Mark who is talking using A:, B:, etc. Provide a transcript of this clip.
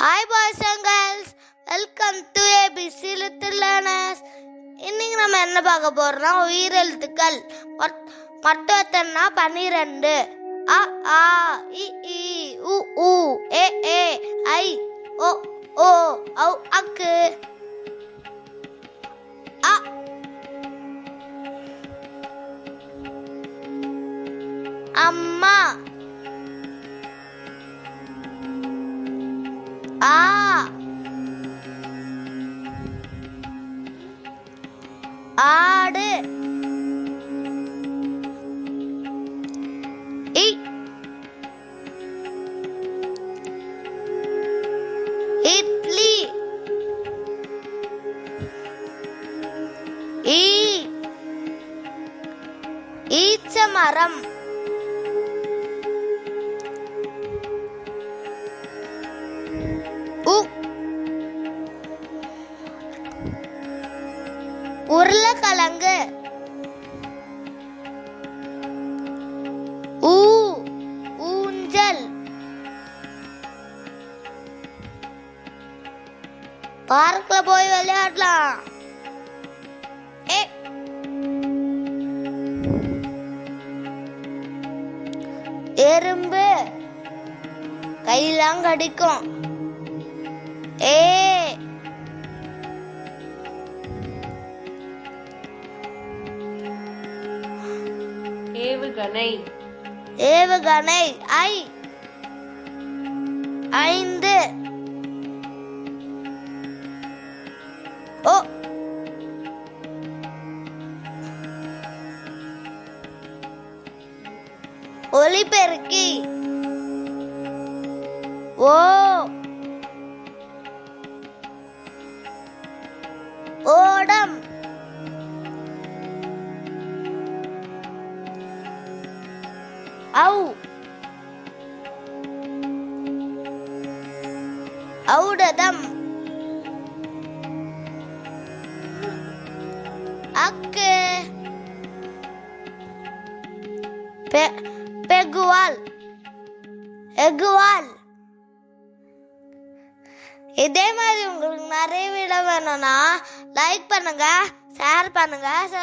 A: Hi boys and girls welcome to ABC little learners இன்னைக்கு நம்ம என்ன பார்க்க போறோம்னா உயிரெழுத்துக்கள் மொத்- மொத்தம் எத்தனைனா பன்னிரெண்டு அ ஆ இ இ உ உ ஏ ஏ ஐ ஓ ஓ ஔ அக்கு. அ. அம்மா. ஆ. ஆடு. இ. இட்லி. ஈ. ஈச்ச மரம் உருளைக்கிழங்கு. ஊ ஊஞ்சல். பார்க்கில் போய் விளையாடலாம். ஏ. எறும்பு. கையெல்லாம் கடிக்கும். ஏ.
B: ஏவுகணை.
A: ஏவுகணை. ஐ. ஐந்து. ஓ. ஒலிபெருக்கி. ஓ. ஔ ஔடதம் அக்கு பெ- பெகுவால் எகுவால் இதே மாதிரி உங்களுக்கு நிறைய விட வேணும்னா லைக் பண்ணுங்க ஷேர் பண்ணுங்க